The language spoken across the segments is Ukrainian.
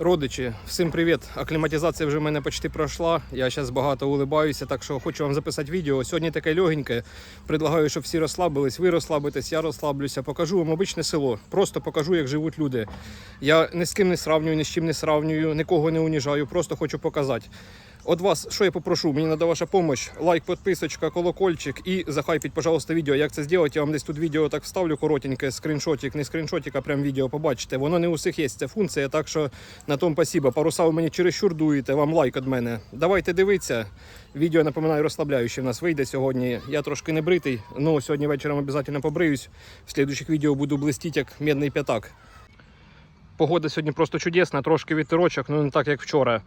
Родичі, всім привіт! Акліматизація вже в мене почти пройшла. Я зараз багато улибаюся, так що хочу вам записати відео. Сьогодні таке легеньке. Предлагаю, щоб всі розслабились, ви розслабитесь, я розслаблюся. Покажу вам обичне село. Просто покажу, як живуть люди. Я ні з ким не сравнюю, ні з чим не сравнюю, нікого не уніжаю, просто хочу показати. От вас, що я попрошу, мені треба ваша допомога. Лайк, підписочка, колокольчик і захайпіть, пожалуйста, відео. Як це зробити? Я вам десь тут відео так вставлю коротеньке, скріншотик, не скріншотик, а прям відео побачите. Воно не у всіх є ця функція, так що на тому спасибо. Паруса ви мені чересчур дуєте, вам лайк від мене. Давайте дивитися. Відео, напоминаю, розслабляюче в нас вийде сьогодні. Я трошки не бритий, ну сьогодні вечором обов'язково побриюсь. В слідуючих відео буду блистіти, як медний п'ятак. Погода сьогодні просто чудесна, трошки вітерочок, ну не так як вчора.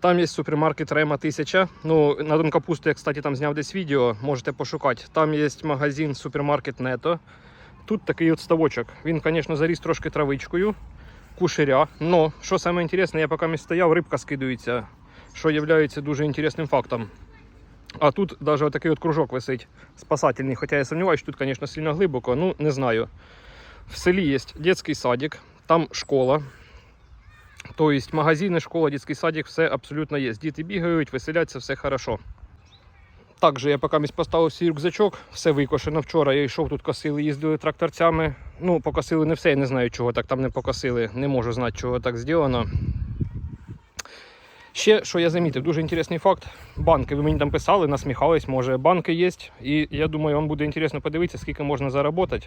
Там є супермаркет Рема 1000. Ну, на Дон Капусту я, кстати, там зняв десь відео, можете пошукати. Там є магазин супермаркет Нето. Тут такий от ставочок. Він, звісно, заріс трошки травичкою, кушеря. Но, що саме інтересне, я поки стояв, рибка скидується, що є дуже інтересним фактом. А тут навіть такий от кружок висить спасательний. Хоча я сумніваюся, що тут, звісно, сильно глибоко, ну не знаю. В селі є дитячий садик, там школа. Тобто магазини, школа, дитячий садик, все абсолютно є. Діти бігають, веселяться, все хорошо. Також я поки поставив свій рюкзачок, все викошено. Вчора я йшов тут косили, їздили тракторцями. Ну, покосили не все, я не знаю, чого так там не покосили. Не можу знати, чого так зроблено. Ще, що я замітив, дуже інтересний факт. Банки, ви мені там писали, насміхались, може, банки є. І я думаю, вам буде інтересно подивитися, скільки можна заробити.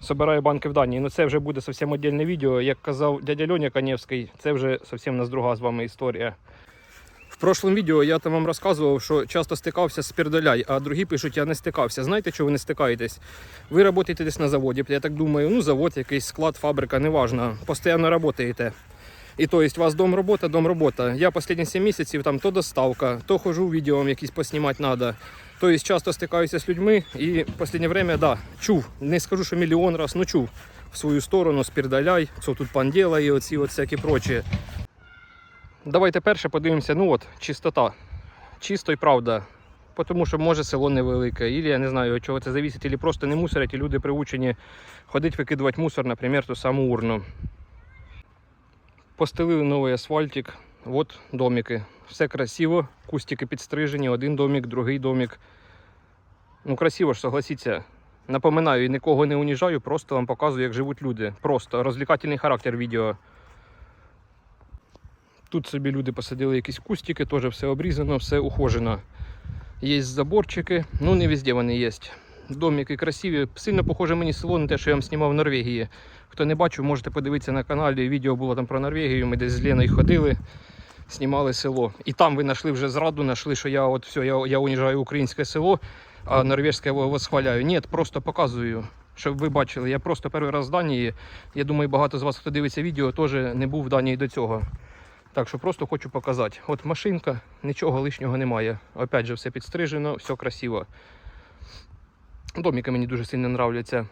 Собираю банки в Данії. Ну це вже буде зовсім віддільне відео. Як казав дядя Льоня Канєвський, це вже зовсім нас друга з вами історія. В прошлому відео я там вам розказував, що часто стикався з пердаляй, а другі пишуть, я не стикався. Знаєте, чого ви не стикаєтесь? Ви працюєте десь на заводі, я так думаю, ну завод, якийсь склад, фабрика, неважно. Постійно працюєте. І то есть у вас дом робота, дом робота. Я останні 7 місяців там то доставка, то хожу відео вам якісь поснімати треба. Тобто часто стикаюся з людьми і в останнє время, да, чув. Не скажу, що мільйон раз, но чув в свою сторону, спірдаляй, що тут пан ділає, оці от всякі прочі. Давайте перше подивимося, ну от, чистота. Чисто і правда. Тому що може село невелике, і я не знаю, від чого це завісить, або просто не мусорять, і люди приучені ходити викидувати мусор, наприклад, ту саму урну. Постелили новий асфальтик. Вот домики. Все красиво. Кустики підстрижені, один домик, другий домик. Ну, красиво ж, согласіться. Напоминаю, і нікого не уніжаю, просто вам показую, як живуть люди. Просто розвлекательний характер відео. Тут собі люди посадили якісь кустики, теж все обрізано, все ухожено. Є заборчики, ну не везде вони є. Домики красиві. Сильно похоже мені село на те, що я вам знімав в Норвегії. Хто не бачив, можете подивитися на каналі. Відео було там про Норвегію. Ми десь з Леною ходили, знімали село. І там ви знайшли вже зраду, знайшли, що я от все, я, я уніжаю українське село, а норвежське восхваляю. Ні, просто показую. Щоб ви бачили, я просто перший раз в Данії. Я думаю, багато з вас, хто дивиться відео, теж не був в Данії до цього. Так що просто хочу показати. От машинка, нічого лишнього немає. Опять же, все підстрижено, все красиво. Домики мені дуже сильно нравляться.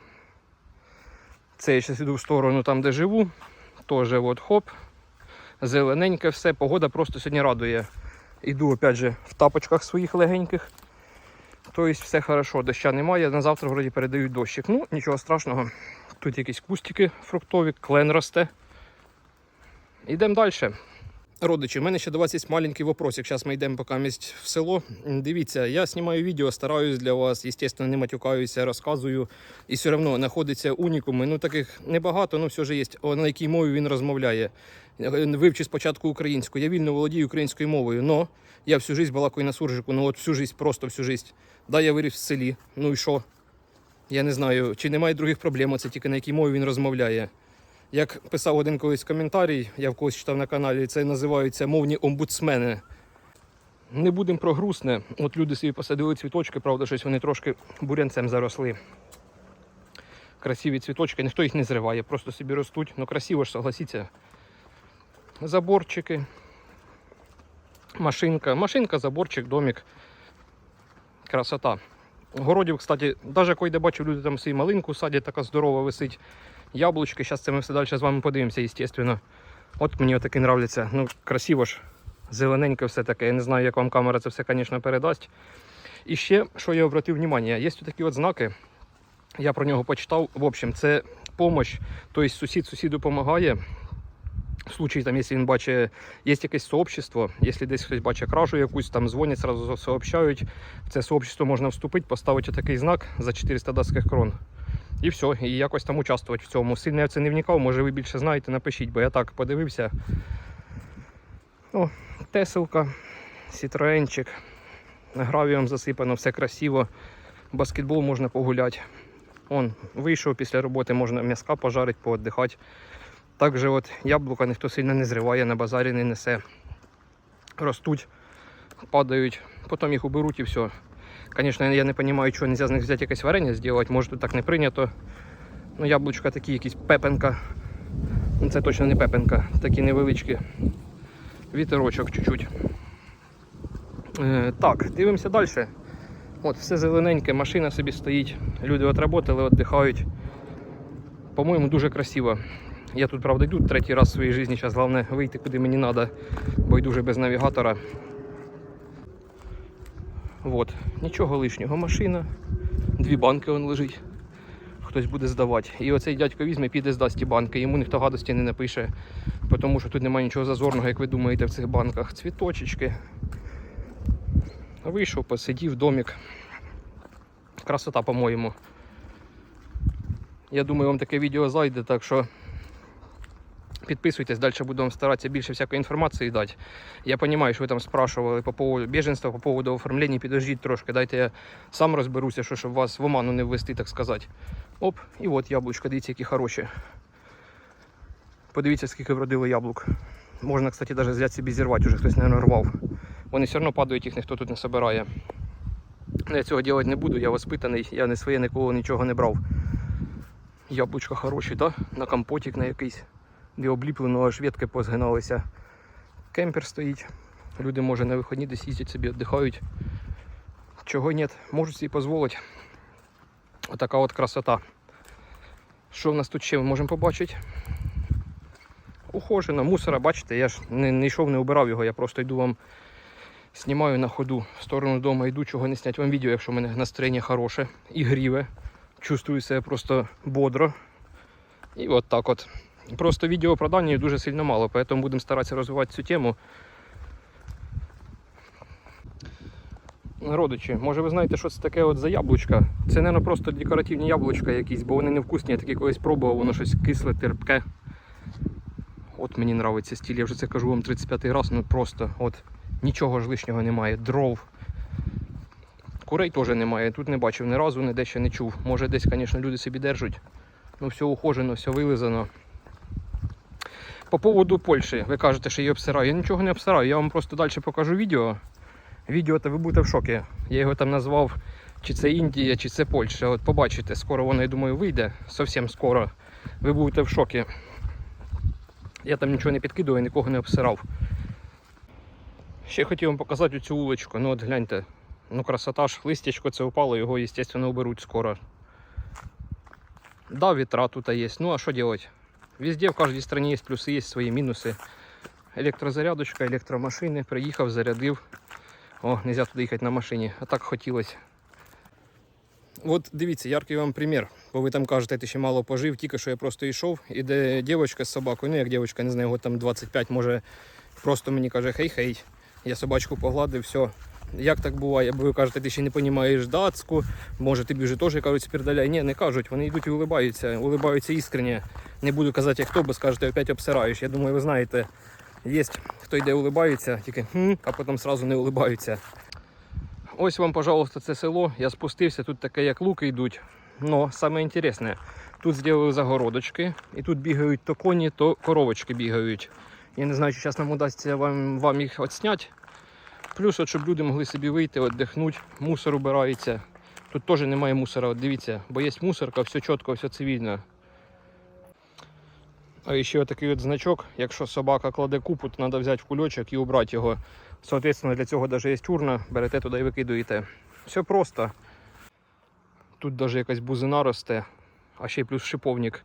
Це я зараз йду в сторону там, де живу. Теж от хоп. Зелененьке все, погода просто сьогодні радує. Іду опять же в тапочках своїх легеньких. Тобто все хорошо, доща немає. На завтра вроді передають дощик. Ну, нічого страшного. Тут якісь кустики фруктові, клен росте. Йдемо далі. Родичі, в мене ще до вас є маленький вопросик. Зараз ми йдемо поки в село. Дивіться, я знімаю відео, стараюсь для вас, звісно, не матюкаюся, розказую. І все одно знаходиться унікуми. Ну таких небагато, але все ж є. На якій мові він розмовляє. Вивчи спочатку українську. Я вільно володію українською мовою, но я всю життя балакаю на суржику, ну от всю життя, просто всю життя. Да, я виріс в селі. Ну і що? Я не знаю, чи немає других проблем, це тільки на якій мові він розмовляє. Як писав один колись коментарій, я в когось читав на каналі, це називаються мовні омбудсмени. Не будемо про грустне. От люди собі посадили цвіточки, правда, щось вони трошки бурянцем заросли. Красиві цвіточки, ніхто їх не зриває, просто собі ростуть. Ну красиво ж, согласіться. Заборчики. Машинка. Машинка, заборчик, домик. Красота. Городів, кстати, навіть коли бачу, люди там свою малинку садять, така здорова висить яблучки. Зараз це ми все далі з вами подивимося, звісно. От мені отакі нравляться. Ну, красиво ж, зелененьке все таке. Я не знаю, як вам камера це все, звісно, передасть. І ще, що я обратив увагу, є такі от знаки. Я про нього почитав. В общем, це допомога. Тобто сусід сусіду допомагає. В случаї, там, якщо він бачить, є якесь сообщество, якщо десь хтось бачить кражу якусь, там дзвонять, сразу сообщають. В це сообщество можна вступити, поставити такий знак за 400 датських крон. І все, і якось там участвувати в цьому. Сильно я це не вникав, може ви більше знаєте, напишіть, бо я так подивився. О, Теселка, Сітроенчик, гравієм засипано, все красиво. Баскетбол можна погуляти. Он вийшов після роботи, можна м'яска пожарити, пооддихати. Також от яблука ніхто сильно не зриває, на базарі не несе. Ростуть, падають, потім їх уберуть і все. Звісно, я не розумію, чого не можна з них взяти якесь варення зробити, може тут так не прийнято. Ну, яблучка такі якісь пепенка. Ну, Це точно не пепенка, такі невеличкі. Вітерочок чуть-чуть. Е, так, дивимося далі. От, все зелененьке, машина собі стоїть, люди отработали, віддихають. По-моєму, дуже красиво. Я тут, правда, йду третій раз в своїй житті, зараз головне вийти куди мені треба, бо йду вже без навігатора. От, нічого лишнього, машина, дві банки он лежить. Хтось буде здавати. І оцей дядько візьме, піде здасть ті банки. Йому ніхто гадості не напише, тому що тут немає нічого зазорного, як ви думаєте, в цих банках. Цвіточечки. Вийшов, посидів, домик. Красота, по-моєму. Я думаю, вам таке відео зайде, так що підписуйтесь, далі вам старатися більше всякої інформації дати. Я розумію, що ви там спрашували по поводу біженства, по поводу оформлення, підождіть трошки, дайте я сам розберуся, що, щоб вас в оману не ввести, так сказати. Оп, і от яблучка, дивіться, які хороші. Подивіться, скільки вродило яблук. Можна, кстати, навіть взяти собі зірвати, вже хтось не рвав. Вони все одно падають, їх ніхто тут не збирає. Я цього робити не буду, я воспитаний, я не своє ніколи нічого не брав. Яблучка хороші, так? На компотик на якийсь, де обліплено, аж ветки позгиналися. Кемпер стоїть. Люди, може, на виходні десь їздять собі, віддихають. Чого ні, можуть собі дозволити. Отака от красота. Що в нас тут ще ми можемо побачити? Ухожено, мусора, бачите, я ж не, не йшов, не убирав його, я просто йду вам знімаю на ходу. В сторону дому йду, чого не зняти вам відео, якщо в мене настроєння хороше, ігріве. Чувствую себе просто бодро. І от так от. Просто відео про Данію дуже сильно мало, тому будемо старатися розвивати цю тему. Родичі, може ви знаєте, що це таке от за яблучка? Це, мабуть, просто декоративні яблучка якісь, бо вони невкусні, я такі колись пробував, воно щось кисле, терпке. От мені подобається стіль, я вже це кажу вам 35 й раз, ну просто от нічого ж лишнього немає, дров. Курей теж немає, тут не бачив ні разу, ніде ще не чув. Може десь, звісно, люди собі держать. Ну все ухожено, все вилизано. По поводу Польщі, ви кажете, що її обсираю. Я нічого не обсираю, я вам просто далі покажу відео. Відео то ви будете в шокі. Я його там назвав, чи це Індія, чи це Польща. От побачите, скоро воно, я думаю, вийде, зовсім скоро. Ви будете в шокі. Я там нічого не підкидував, нікого не обсирав. Ще хотів вам показати цю вуличку. Ну от гляньте. Ну красота ж, листячко це упало, його, естественно, уберуть скоро. Да, вітра тут є. Ну а що делать? Везде, в кожній стране є плюси, є свої мінуси. Електрозарядочка, електромашини, приїхав, зарядив. О, нельзя туди їхати на машині, а так хотілося. От дивіться, яркий вам примір. Бо ви там кажете, ти ще мало пожив, тільки що я просто йшов, іде дівчинка з собакою, ну як дівчинка, не знаю, його там 25, може просто мені каже хей-хей. Я собачку погладив, все. Як так буває? Бо ви кажете, ти ще не розумієш датську, може тобі вже теж кажуть спірдаляй. Ні, не кажуть, вони йдуть і улибаються, улибаються іскренні. Не буду казати, як хто, бо скажете, опять обсираєш. Я думаю, ви знаєте, є хто йде улибається, тільки хм, а потім одразу не улибаються. Ось вам, пожалуйста, це село. Я спустився, тут таке, як луки йдуть. Но саме інтересне, тут зробили загородочки, і тут бігають то коні, то коровочки бігають. Я не знаю, чи зараз нам удасться вам, вам їх відсняти. Плюс, от, щоб люди могли собі вийти, віддихнути, мусор убирається. Тут теж немає мусора, от дивіться, бо є мусорка, все чітко, все цивільно. А ще такий от значок, якщо собака кладе купу, то треба взяти в кульочок і убрати його. Соответственно, для цього навіть є урна, берете туди і викидуєте. Все просто. Тут навіть якась бузина росте, а ще плюс шиповник.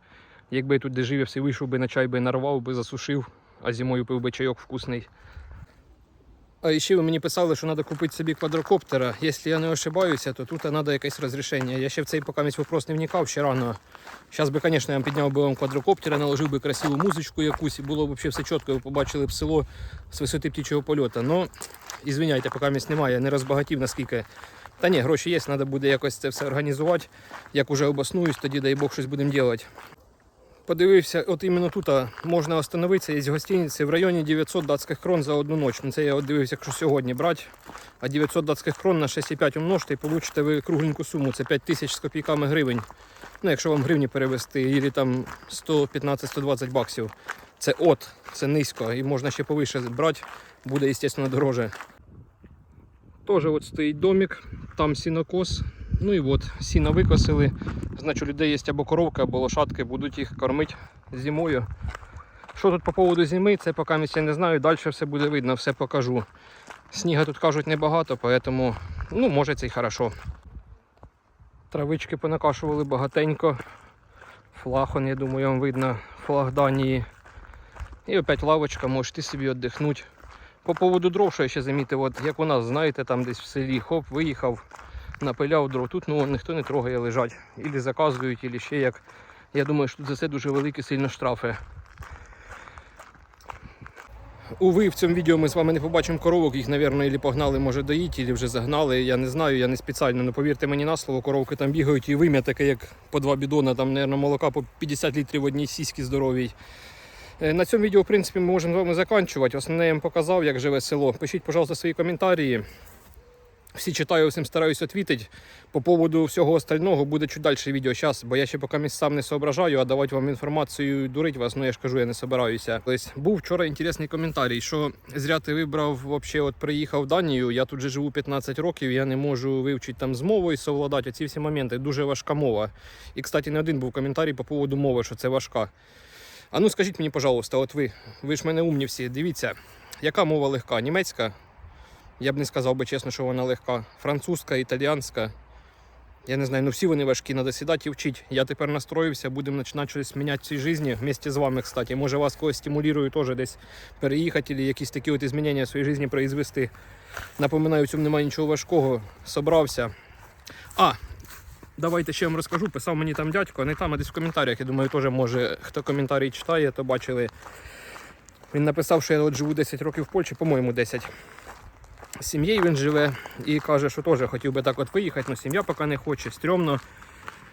Якби я тут де все вийшов би на чай би нарвав би, засушив, а зимою пив би чайок вкусний. А ще ви мені писали, що треба купити собі квадрокоптера. Якщо я не ошибаюся, то тут треба якесь розрішення. Я ще в цей поки вопрос не вникав ще рано. Зараз би, звісно, я підняв би вам квадрокоптера, наложив би красиву музичку якусь, і було б все чітко, ви побачили б село з висоти птічого польоту. Ну, ізвиняйте, поки немає, я не розбагатів наскільки. Та ні, гроші є, треба буде якось це все організувати. Як уже обоснуюсь, тоді дай Бог щось будемо робити. Подивився, от іменно тут можна остановитися, є гостиниці в районі 900 датських крон за одну ніч. Ну, це я от дивився, якщо сьогодні брати. А 900 датських крон на 6,5 умножте і получите ви кругленьку суму. Це 5 тисяч з копійками гривень. Ну, якщо вам гривні перевести, і там 115-120 баксів. Це от, це низько, і можна ще повише брати, буде, звісно, дороже. Теж от стоїть домик, там сінокос. Ну і от, сіно викосили. Значить, у людей є або коровка, або лошадки, будуть їх кормити зимою. Що тут по поводу зими, це поки я не знаю, далі все буде видно, все покажу. Сніга тут кажуть небагато, поэтому, ну, може це й хорошо. Травички понакашували багатенько. Флаг, он, я думаю, вам видно, флаг Данії. І опять лавочка, можете собі віддихнути. По поводу дров, що я ще замітив, от як у нас, знаєте, там десь в селі, хоп, виїхав, напиляв дров. Тут ну, ніхто не трогає лежать. Ілі заказують, ілі ще як. Я думаю, що за це дуже великі сильно штрафи. Уви, в цьому відео ми з вами не побачимо коровок, їх, мабуть, ілі погнали, може доїть, ілі вже загнали. Я не знаю, я не спеціально, але повірте мені на слово, коровки там бігають і вим'я таке, як по два бідона, там, мабуть, молока по 50 літрів в одній сіські здоровій. Е, На цьому відео, в принципі, ми можемо з вами закінчувати. Основне я вам показав, як живе село. Пишіть, пожалуйста, свої коментарі. Всі читаю, всім стараюсь відповідати. По поводу всього остального буде чуть далі відео зараз, бо я ще поки сам не соображаю, а давати вам інформацію і дурить вас, ну я ж кажу, я не собираюся. Ось був вчора інтересний коментарій, що зря ти вибрав, вообще, от приїхав в Данію, я тут же живу 15 років, я не можу вивчити там з мовою совладати. Ці всі моменти дуже важка мова. І, кстати, не один був коментарій по поводу мови, що це важка. А ну скажіть мені, пожалуйста, от ви, ви ж мене умні всі, дивіться, яка мова легка? Німецька? Я б не сказав би чесно, що вона легка. Французька, італіянська. Я не знаю, ну всі вони важкі, треба сідати і вчити. Я тепер настроївся, будемо починати щось міняти в цій житті вместе з вами, кстати. Може вас когось стимулюю теж десь переїхати, або якісь такі от змінення в своїй житті произвести. Напоминаю, в цьому немає нічого важкого. Собрався. А, давайте ще вам розкажу. Писав мені там дядько, не там, а десь в коментарях. Я думаю, теж може, хто коментарі читає, то бачили. Він написав, що я от живу 10 років в Польщі, по-моєму, 10 сім'єю він живе і каже, що теж хотів би так от виїхати, але сім'я поки не хоче, стрьомно.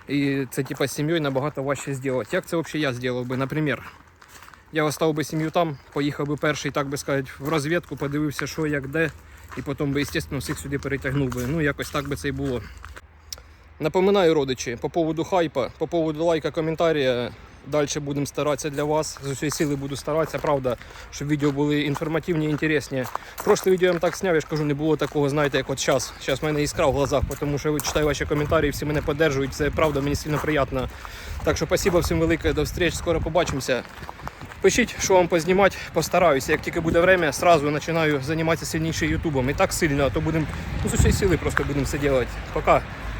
І це типа з сім'єю набагато важче зробити. Як це взагалі я зробив би? Наприклад, я оставив би сім'ю там, поїхав би перший, так би сказати, в розвідку, подивився, що як де, і потім би, звісно, всіх сюди перетягнув би. Ну, якось так би це і було. Напоминаю, родичі, по поводу хайпа, по поводу лайка, коментаря. Далі будемо старатися для вас. З усієї сили буду старатися, правда, щоб відео були інформативні і інтересні. Прошле відео я вам так зняв, я ж кажу, не було такого, знаєте, як от зараз. Зараз в мене іскра в глазах, тому що я читаю ваші коментарі, всі мене підтримують. Це правда, мені сильно приємно. Так що спасибо всім велике, до зустрічі, скоро побачимося. Пишіть, що вам познімати, постараюся. Як тільки буде время, сразу починаю займатися сильніше ютубом. І так сильно, а то будемо ну, з усієї сили просто будемо це робити. Пока.